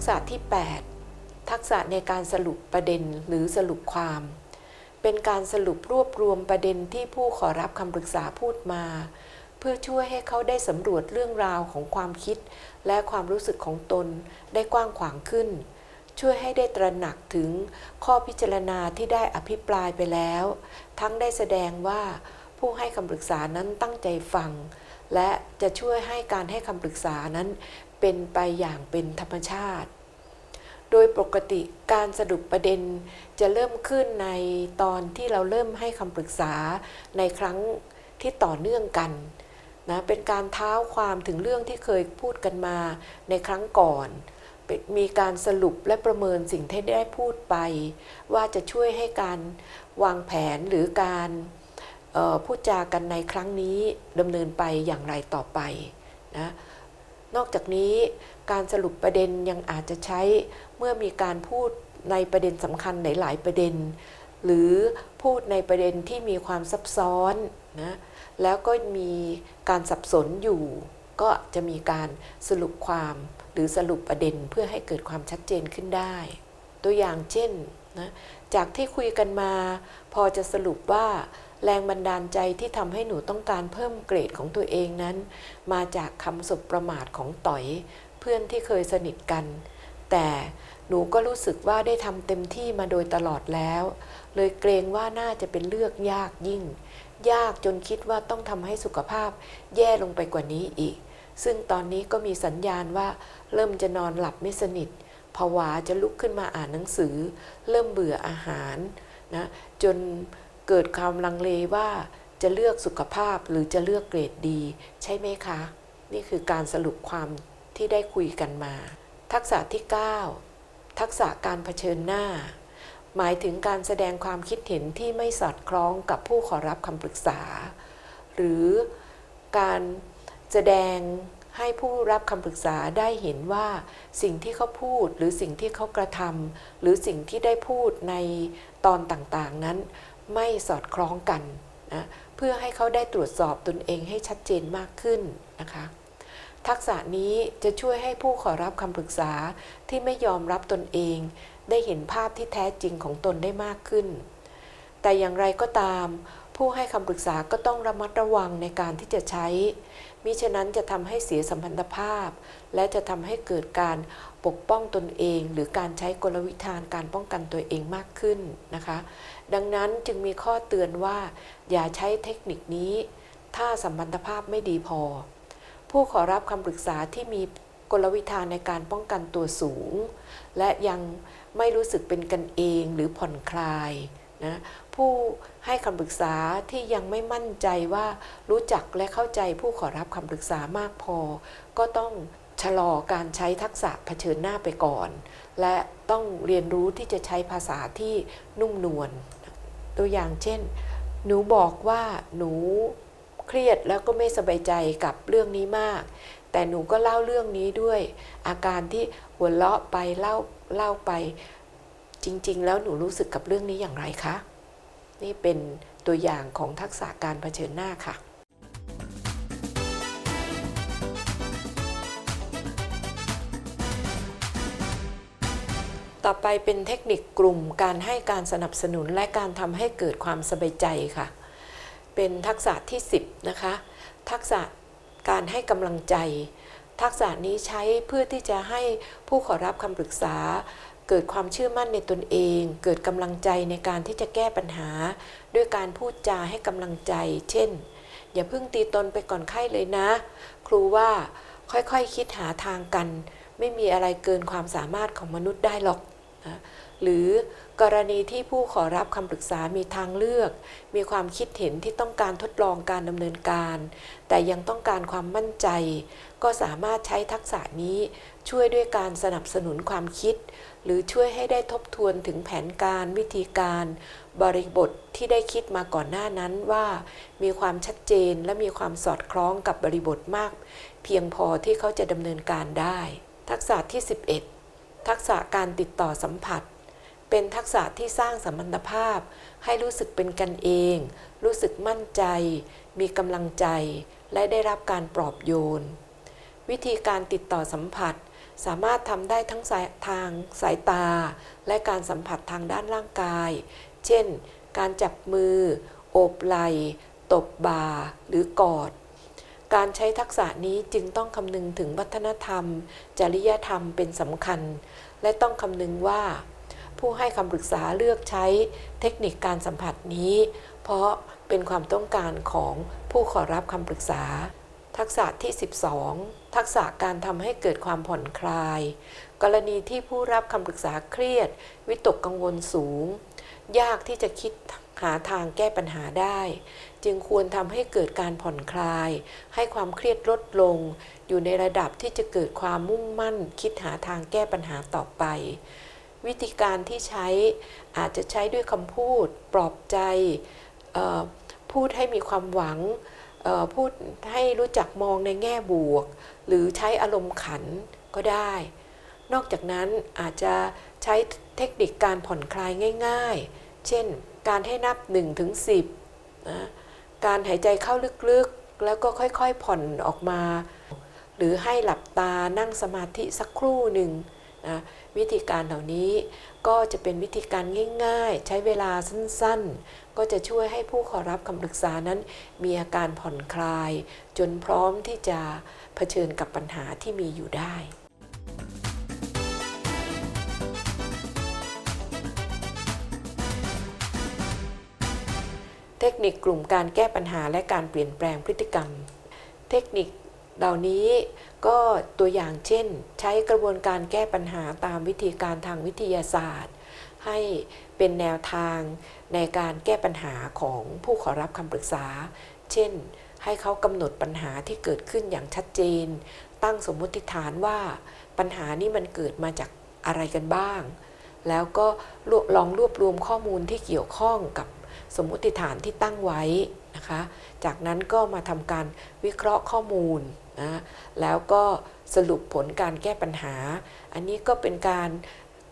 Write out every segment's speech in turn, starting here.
กษะที่ 8 ทักษะในการสรุปประเด็นหรือสรุปความ เป็นการสรุปรวบรวมประเด็นที่ผู้ขอรับคำปรึกษาพูดมา เพื่อช่วยให้เขาได้สำรวจเรื่องราวของความคิด และความรู้สึกของตนได้กว้างขวางขึ้น ช่วยให้ได้ตระหนักถึงข้อพิจารณาที่ได้อภิปรายไปแล้ว ทั้งได้แสดงว่าผู้ให้คำปรึกษานั้นตั้งใจฟัง และจะช่วยให้การให้คำปรึกษานั้นเป็นไปอย่างเป็นธรรมชาติ โดยปกติการสรุปประเด็นจะเริ่มขึ้นในตอนที่เราเริ่มให้คำปรึกษาในครั้งที่ต่อเนื่องกันนะเป็นการเท้าความถึงเรื่องที่เคยพูดกันมาในครั้งก่อน มีการสรุปและประเมินสิ่งที่ได้พูดไป ว่าจะช่วยให้การวางแผนหรือการออพูดจากันในครั้งนี้ดำเนินไปอย่างไรต่อไปนะ นอกจากนี้การสรุปประเด็นยังอาจจะใช้เมื่อมีการพูดในประเด็นสำคัญหลาย ๆ ประเด็น หรือพูดในประเด็นที่มีความซับซ้อนนะแล้วก็มีการสับสนอยู่ ก็จะมีการสรุปความหรือสรุปประเด็นเพื่อให้เกิดความชัดเจนขึ้นได้ ตัวอย่างเช่นนะจากที่คุยกันมา พอจะสรุปว่า แรงบันดาลใจที่ทำให้หนูต้องการเพิ่มเกรดของตัวเองนั้น มาจากคำสบประมาทของต่อย เพื่อนที่เคยสนิทกัน แต่หนูก็รู้สึกว่าได้ทำเต็มที่มาโดยตลอดแล้ว เลยเกรงว่าน่าจะเป็นเลือกยากยิ่ง ยากจนคิดว่าต้องทำให้สุขภาพแย่ลงไปกว่านี้อีก ซึ่งตอนนี้ก็มีสัญญาณว่า เริ่มจะนอนหลับไม่สนิทผวาจะลุกขึ้นมาอ่านหนังสือ เริ่มเบื่ออาหารนะจน เกิดความลังเลว่าจะเลือกสุขภาพหรือจะเลือกเกรดดี ใช่ไหมคะ นี่คือการสรุปความที่ได้คุยกันมา ทักษะที่ 9 ทักษะการเผชิญหน้า หมายถึงการแสดงความคิดเห็นที่ไม่สอดคล้องกับผู้ขอรับคำปรึกษา หรือการแสดงให้ผู้รับคำปรึกษาได้เห็นว่าสิ่งที่เขาพูดหรือสิ่งที่เขากระทำหรือสิ่งที่ได้พูดในตอนต่างๆนั้น ไม่สอดคล้องกันนะเพื่อให้เขาได้ตรวจสอบตนเองให้ชัดเจนมากขึ้นนะคะทักษะนี้จะช่วยให้ผู้ขอรับคำปรึกษาที่ไม่ยอมรับตนเอง ได้เห็นภาพที่แท้จริงของตนได้มากขึ้น แต่อย่างไรก็ตาม ผู้ให้คำปรึกษาก็ต้องระมัดระวังในการที่จะใช้ มิฉะนั้นจะทำให้เสียสัมพันธภาพ และจะทำให้เกิดการปกป้องตนเอง หรือการใช้กลวิธานการป้องกันตัวเองมากขึ้นนะคะ ดังนั้นจึงมีข้อเตือนว่า อย่าใช้เทคนิคนี้ ถ้าสัมพันธภาพไม่ดีพอ ผู้ขอรับคำปรึกษาที่มีกลวิธานในการป้องกันตัวสูง และยังไม่รู้สึกเป็นกันเองหรือผ่อนคลาย นะผู้ให้คำปรึกษาที่ยังไม่มั่นใจว่ารู้จักและเข้าใจผู้ขอรับคำปรึกษามากพอ ก็ต้องชะลอการใช้ทักษะเผชิญหน้าไปก่อน และต้องเรียนรู้ที่จะใช้ภาษาที่นุ่มนวลตัวอย่างเช่น หนูบอกว่าหนูเครียดแล้วก็ไม่สบายใจกับเรื่องนี้มาก แต่หนูก็เล่าเรื่องนี้ด้วย อาการที่หัวเราะไปเล่าเล่าไป จริง ๆ แล้วหนูรู้สึกกับเรื่องนี้อย่างไรคะ นี่เป็นตัวอย่างของทักษะการเผชิญหน้าค่ะต่อไปเป็นเทคนิคกลุ่มการให้การสนับสนุนและการทำให้เกิดความสบายใจค่ะ เป็นทักษะที่ 10 นะคะ ทักษะการให้กำลังใจ ทักษะนี้ใช้เพื่อที่จะให้ผู้ขอรับคำปรึกษา เกิดความเชื่อมั่นในตนเอง เกิดกำลังใจในการที่จะแก้ปัญหา ด้วยการพูดจาให้กำลังใจ เช่น อย่าเพิ่งตีตนไปก่อนไข้เลยนะ ครูว่าค่อยๆคคิดหาทางกัน ไม่มีอะไรเกินความสามารถของมนุษย์ได้หรอกนะหรือกรณีที่ผู้ขอรับคำปรึกษามีทางเลือก มีความคิดเห็นที่ต้องการทดลองการดำเนินการ แต่ยังต้องการความมั่นใจ ก็สามารถใช้ทักษะนี้ช่วยด้วยการสนับสนุนความคิด หรือช่วยให้ได้ทบทวนถึงแผนการวิธีการ บริบทที่ได้คิดมาก่อนหน้านั้นว่า มีความชัดเจนและมีความสอดคล้องกับบริบทมาก เพียงพอที่เขาจะดำเนินการได้ ทักษะที่ 11 ทักษะการติดต่อสัมผัส เป็นทักษะที่สร้างสัมพันธภาพ ให้รู้สึกเป็นกันเอง รู้สึกมั่นใจ มีกำลังใจ และได้รับการปลอบโยน วิธีการติดต่อสัมผัส สามารถทำได้ทั้งสายทางสายตา และการสัมผัสทางด้านร่างกาย เช่น การจับมือ โอบไหล่ตบบ่า หรือกอด การใช้ทักษะนี้จึงต้องคำนึงถึงวัฒนธรรม จริยธรรมเป็นสำคัญ และต้องคำนึงว่า ผู้ให้คำปรึกษาเลือกใช้เทคนิคการสัมผัสนี้ เพราะเป็นความต้องการของผู้ขอรับคำปรึกษา ทักษะที่ 12 ทักษะการทำให้เกิดความผ่อนคลาย กรณีที่ผู้รับคำปรึกษาเครียด วิตกกังวลสูง ยากที่จะคิดหาทางแก้ปัญหาได้ จึงควรทำให้เกิดการผ่อนคลาย ให้ความเครียดลดลง อยู่ในระดับที่จะเกิดความมุ่งมั่น คิดหาทางแก้ปัญหาต่อไป วิธีการที่ใช้อาจจะใช้ด้วยคำพูด ปลอบใจ พูดให้มีความหวังพูดให้รู้จักมองในแง่บวก หรือใช้อารมณ์ขันก็ได้ นอกจากนั้นอาจจะใช้เทคนิคการผ่อนคลายง่าย ๆ เช่น การให้นับ1ถึง10นะการหายใจเข้าลึกๆ แล้วก็ค่อยๆผ่อนออกมา หรือให้หลับตานั่งสมาธิสักครู่หนึ่ง นะวิธีการเหล่านี้ก็จะเป็นวิธีการง่าย ๆ ใช้เวลาสั้นๆ ก็จะช่วยให้ผู้ขอรับคำปรึกษานั้น มีอาการผ่อนคลาย จนพร้อมที่จะเผชิญกับปัญหาที่มีอยู่ได้เทคนิคกลุ่มการแก้ปัญหาและการเปลี่ยนแปลงพฤติกรรม เทคนิค เหล่านี้ก็ตัวอย่างเช่น ใช้กระบวนการแก้ปัญหาตามวิธีการทางวิทยาศาสตร์ ให้เป็นแนวทางในการแก้ปัญหาของผู้ขอรับคำปรึกษา เช่น ให้เขากำหนดปัญหาที่เกิดขึ้นอย่างชัดเจน ตั้งสมมติฐานว่าปัญหานี้มันเกิดมาจากอะไรกันบ้าง แล้วก็ลองรวบรวมข้อมูลที่เกี่ยวข้องกับสมมติฐานที่ตั้งไว้นะคะ จากนั้นก็มาทำการวิเคราะห์ข้อมูล นะแล้วก็สรุปผลการแก้ปัญหา อันนี้ก็เป็นการ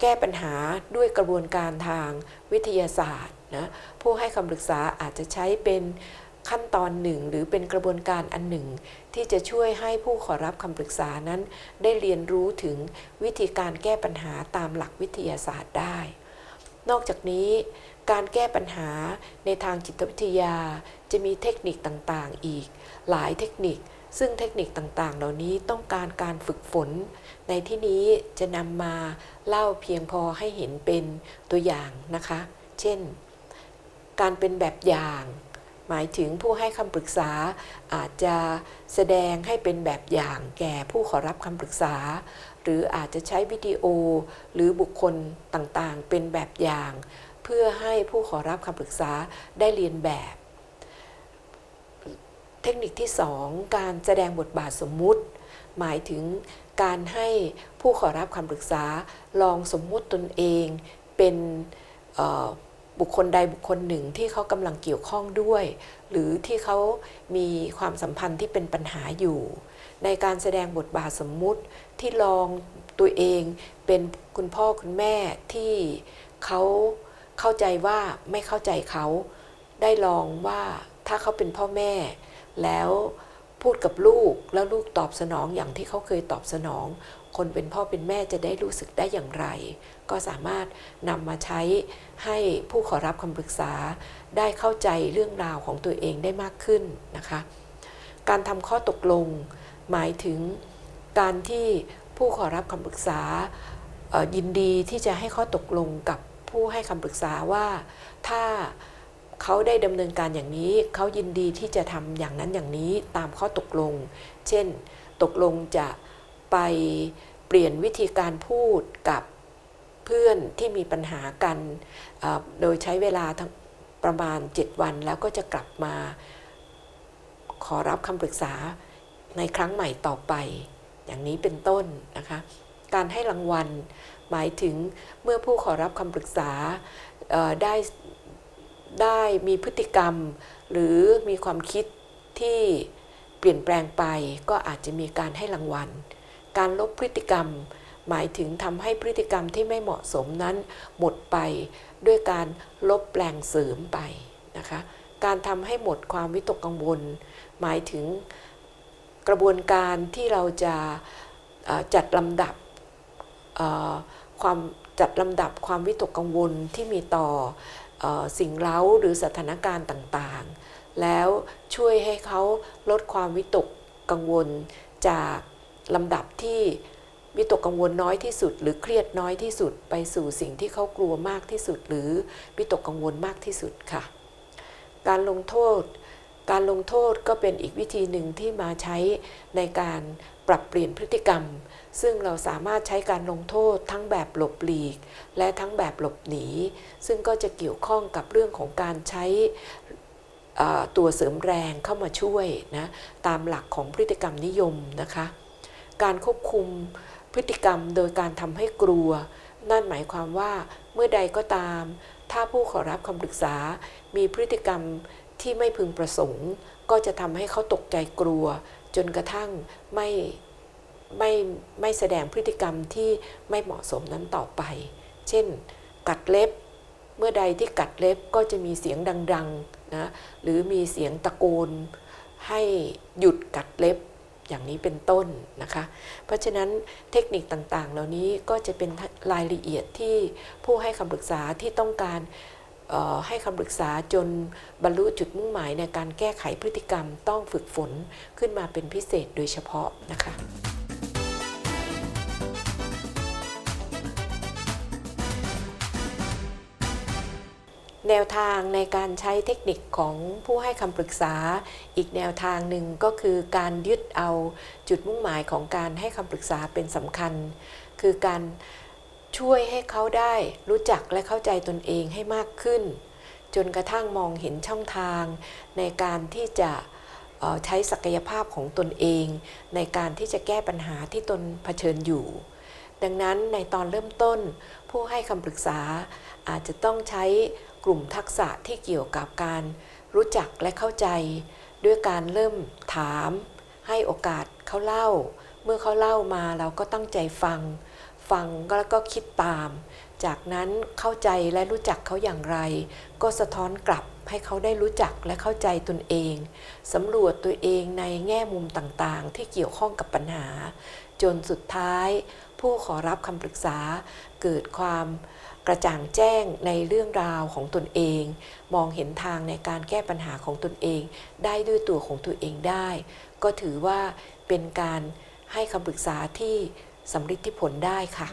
แก้ปัญหาด้วยกระบวนการทางวิทยาศาสตร์นะผู้ให้คำปรึกษาอาจจะใช้เป็นขั้นตอนหนึ่งหรือเป็นกระบวนการอันหนึ่ง ที่จะช่วยให้ผู้ขอรับคำปรึกษานั้น ได้เรียนรู้ถึงวิธีการแก้ปัญหาตามหลักวิทยาศาสตร์ได้ นอกจากนี้การแก้ปัญหาในทางจิตวิทยา จะมีเทคนิคต่างๆ อีก หลายเทคนิค ซึ่งเทคนิคต่างๆ เหล่านี้ต้องการการฝึกฝน ในที่นี้จะนำมาเล่าเพียงพอให้เห็นเป็นตัวอย่างนะคะ เช่น การเป็นแบบอย่าง หมายถึงผู้ให้คำปรึกษาอาจจะแสดงให้เป็นแบบอย่างแก่ผู้ขอรับคำปรึกษา หรืออาจจะใช้วิดีโอ หรือบุคคลต่างๆ เป็นแบบอย่าง เพื่อให้ผู้ขอรับคำปรึกษาได้เรียนแบบ เทคนิคที่ 2 การแสดงบทบาทสมมุติ หมายถึงการให้ผู้ขอรับคำปรึกษาลองสมมุติตนเองเป็นบุคคลใดบุคคลหนึ่งที่เขากำลังเกี่ยวข้องด้วย หรือที่เขามีความสัมพันธ์ที่เป็นปัญหาอยู่ ในการแสดงบทบาทสมมุติที่ลองตัวเองเป็นคุณพ่อคุณแม่ที่เขาเข้าใจว่าไม่เข้าใจเขา ได้ลองว่าถ้าเขาเป็นพ่อแม่ แล้วพูดกับลูกแล้วลูกตอบสนองอย่างที่เขาเคยตอบสนอง คนเป็นพ่อเป็นแม่จะได้รู้สึกได้อย่างไร ก็สามารถนำมาใช้ให้ผู้ขอรับคำปรึกษาได้เข้าใจเรื่องราวของตัวเองได้มากขึ้นนะคะ การทำข้อตกลง หมายถึงการที่ผู้ขอรับคำปรึกษายินดีที่จะให้ข้อตกลงกับผู้ให้คำปรึกษาว่าถ้า เขาได้ดำเนินการอย่างนี้ เขายินดีที่จะทำอย่างนั้นอย่างนี้ตามข้อตกลง เช่น ตกลงจะไปเปลี่ยนวิธีการพูดกับเพื่อนที่มีปัญหากัน โดยใช้เวลาประมาณ 7 วันแล้วก็จะกลับมา ขอรับคำปรึกษาในครั้งใหม่ต่อไป อย่างนี้เป็นต้นนะคะ การให้รางวัลหมายถึงเมื่อผู้ขอรับคำปรึกษาได้ ได้มีพฤติกรรม หรือมีความคิดที่เปลี่ยนแปลงไป ก็อาจจะมีการให้รางวัล การลบพฤติกรรม หมายถึงทำให้พฤติกรรมที่ไม่เหมาะสมนั้นหมดไปด้วยการลบแปลงเสริมไปนะคะการทำให้หมดความวิตกกังวล หมายถึงกระบวนการที่เราจะจัดลำดับความจัดลำดับความวิตกกังวลที่มีต่อ สิ่งเร้าหรือสถานการณ์ต่างๆ แล้วช่วยให้เขาลดความวิตกกังวลจากลำดับที่วิตกกังวลน้อยที่สุด หรือเครียดน้อยที่สุดไปสู่สิ่งที่เขากลัวมากที่สุด หรือวิตกกังวลมากที่สุดค่ะ การลงโทษ การลงโทษก็เป็นอีกวิธีหนึ่งที่มาใช้ในการ ปรับเปลี่ยนพฤติกรรม ซึ่งเราสามารถใช้การลงโทษทั้งแบบหลบหลีก และทั้งแบบหลบหนี ซึ่งก็จะเกี่ยวข้องกับเรื่องของการใช้ตัวเสริมแรงเข้ามาช่วยนะตามหลักของพฤติกรรมนิยมนะคะ การควบคุมพฤติกรรมโดยการทำให้กลัว นั่นหมายความว่าเมื่อใดก็ตาม ถ้าผู้ขอรับคำปรึกษา มีพฤติกรรมที่ไม่พึงประสงค์ ก็จะทำให้เขาตกใจกลัว จนกระทั่งไม่ไม่ไม่แสดงพฤติกรรมที่ไม่เหมาะสมนั้นต่อไป เช่น กัดเล็บ เมื่อใดที่กัดเล็บก็จะมีเสียงดังๆนะหรือมีเสียงตะโกน ให้หยุดกัดเล็บอย่างนี้เป็นต้นนะคะ เพราะฉะนั้นเทคนิคต่างๆ เหล่านี้ก็จะเป็นรายละเอียดที่ผู้ให้คำปรึกษาที่ต้องการ ให้คำปรึกษาจนบรรลุจุดมุ่งหมายในการแก้ไขพฤติกรรมต้องฝึกฝนขึ้นมาเป็นพิเศษโดยเฉพาะนะคะแนวทางในการใช้เทคนิคของผู้ให้คำปรึกษา อีกแนวทางหนึ่งก็คือการยึดเอาจุดมุ่งหมายของการให้คำปรึกษาเป็นสำคัญ คือการ ช่วยให้เขาได้รู้จักและเข้าใจตนเองให้มากขึ้น จนกระทั่งมองเห็นช่องทางในการที่จะใช้ศักยภาพของตนเอง ในการที่จะแก้ปัญหาที่ตนเผชิญอยู่ ดังนั้นในตอนเริ่มต้น ผู้ให้คำปรึกษาอาจจะต้องใช้กลุ่มทักษะที่เกี่ยวกับการรู้จักและเข้าใจ ด้วยการเริ่มถาม ให้โอกาสเขาเล่า เมื่อเขาเล่ามาเราก็ตั้งใจฟัง ฟังแล้วก็คิดตาม จากนั้นเข้าใจและรู้จักเขาอย่างไร ก็สะท้อนกลับให้เขาได้รู้จักและเข้าใจตนเองสำรวจตัวเองในแง่มุมต่างๆ ที่เกี่ยวข้องกับปัญหา จนสุดท้าย ผู้ขอรับคำปรึกษาเกิดความกระจ่างแจ้งในเรื่องราวของตนเอง มองเห็นทางในการแก้ปัญหาของตนเอง ได้ด้วยตัวของตัวเองได้ ก็ถือว่าเป็นการให้คำปรึกษาที่ สำฤทธิผลได้ค่ะ